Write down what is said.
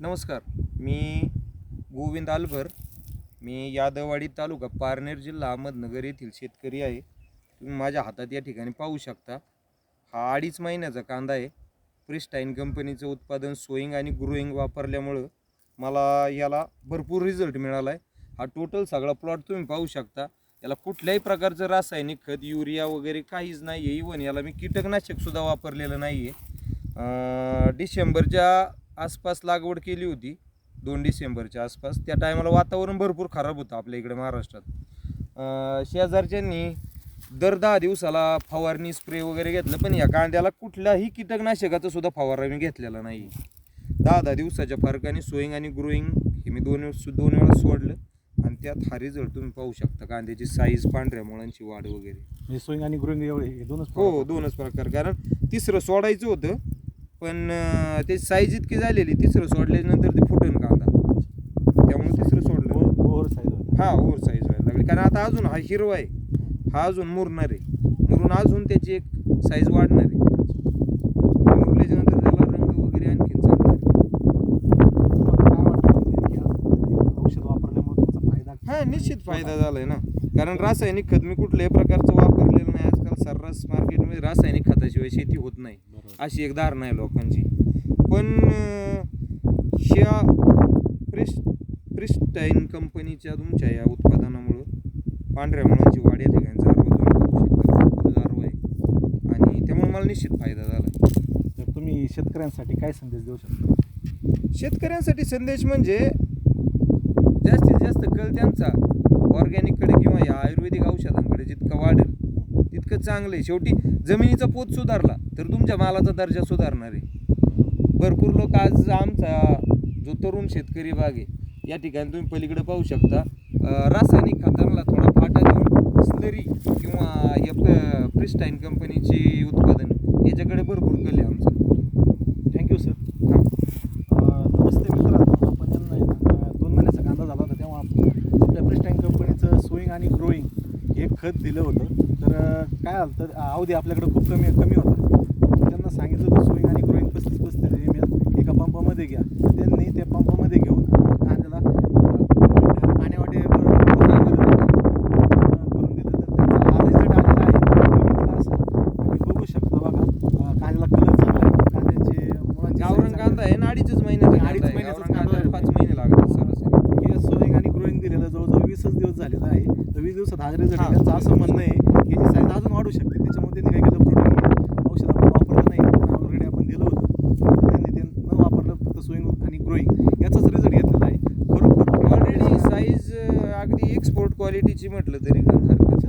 नमस्कार मी गोविंद आलभर. मी यादववाडी तालुका पारनेर जिल्हा अहमदनगर येथील शेतकरी आहे. तुम्ही माझ्या हातात या ठिकाणी पाहू शकता. हा अडीच महिन्याचा कांदा आहे. प्रिस्टाईन कंपनीचं उत्पादन सोईंग आणि ग्रोईंग वापरल्यामुळं मला याला भरपूर रिझल्ट मिळाला आहे हा टोटल सगळा प्लॉट तुम्ही पाहू शकता. याला कुठल्याही प्रकारचं रासायनिक खत युरिया वगैरे काहीच नाही आहे इवन याला मी कीटकनाशकसुद्धा वापरलेलं नाही आहे डिसेंबरच्या आसपास लागवड केली होती दोन डिसेंबरच्या आसपास. त्या टायमाला वातावरण भरपूर खराब होतं आपल्या इकडे महाराष्ट्रात. शेजारच्यांनी दर दहा दिवसाला फवारणी स्प्रे वगैरे घेतलं पण या कांद्याला कुठल्याही कीटकनाशकाचा सुद्धा फवारा मी घेतलेला नाही. दहा दहा दिवसाच्या फरकाने सोईंग आणि ग्रोईंग हे मी दोन वेळ दोन वेळा सोडलं आणि त्यात हा रिझल्ट तुम्ही पाहू शकता कांद्याची साईज पांढऱ्या मुळांची वाढ वगैरे. म्हणजे सोईंग आणि ग्रोईंग एवढे हे दोनच हो दोनच प्रकार. कारण तिसरं सोडायचं होतं पण ते साईज इतकी झालेली तिसरं सोडल्यानंतर ते फुटन कांदा. त्यामुळे तिसरं सोडलं. ओव्हर ओव्हर साईज हा ओव्हर साईज व्हायला लागली. कारण आता अजून हा हिरवा आहे. हा अजून मुरणार आहे. मुरून अजून त्याची एक साईज वाढणार आहे. त्याला रंग वगैरे आणखीन वाटतं म्हणजे हे औषध वापरल्यामुळे तुमचा फायदा हा निश्चित फायदा झालाय ना. कारण रासायनिक खत मी कुठल्याही प्रकारचं वापरलेलं नाही. आजकाल सर्रास मार्केटमध्ये रासायनिक खताशिवाय शेती होत नाही. अशी एक धारणा आहे लोकांची. पण ह्या प्रिस प्रिस्टाईन कंपनीच्या तुमच्या या उत्पादनामुळं पांढऱ्या मुळांची वाढ या ठिकाणी जारवा तुम्ही बघू शकता. भरपूर जारवा आहे. आणि त्यामुळे मला निश्चित फायदा झाला. तर तुम्ही शेतकऱ्यांसाठी काय संदेश देऊ शकता? शेतकऱ्यांसाठी संदेश म्हणजे जास्तीत जास्त कल त्यांचा ऑर्गॅनिककडे किंवा या आयुर्वेदिक औषधांकडे जितकं वाढेल तितकं चांगलं आहे. शेवटी जमिनीचा पोत सुधारला तर तुमच्या मालाचा दर्जा सुधारणार आहे. भरपूर लोक आज आमचा जो तरुण शेतकरी बाग आहे या ठिकाणी तुम्ही पलीकडे पाहू शकता. रासायनिक खतांना थोडा फाटा देऊन स्लरी किंवा हे प्रिस्टाईन कंपनीची उत्पादन याच्याकडे भरपूर कल आहे आमचा. थँक्यू सर नमस्ते मित्रांनो. आपण यांना आहे दोन महिन्याचा कांदा झाला होता तेव्हा आपण आपल्या प्रिस्टाईन कंपनीचं सोईंग आणि ग्रोईंग हे खत दिलं होतं. तर काय झालं तर अवधी आपल्याकडे खूप कमी कमी होता. त्यांना सांगितलं होतं सोईंग आणि ग्रोईंग पस्तीस पस्तीस एम एल एका पंपामध्ये घ्या. तर त्यांनी त्या पंपामध्ये घेऊन कांद्याला पाण्यावाटे दिलं करून दिलं. तर त्यांचा हा रिझल्ट आलेला आहे. बघितला असेल. आणि बघू शकता बघा. कांद्याला कलर चांगला आहे. कांद्याचे मुळांची size कांदा आहे ना अडीचच महिन्याचा अडीच गावरान कांदा. पाच महिने लागतात सरासरी हे सोईंग आणि ग्रोईंग दिलेलं वीसच दिवस झालेला आहे. तर वीस दिवसात हा रिझल्ट हा. त्यांचं असं म्हणणं आहे की याची साईज अजून वाढू शकते. त्याच्यामुळे त्यांनी काय केलं? प्रोटीन औषध आपण वापरलं नाही. त्यांना ऑलरेडी आपण दिलं होतं. तर त्यांनी ते न वापरलं फक्त सोईंग आणि ग्रोईंग याचाच रिझल्ट घेतलेला आहे. खरोखर ऑलरेडी साईज अगदी एक्सपोर्ट क्वालिटीची म्हटलं तरी पण हरकत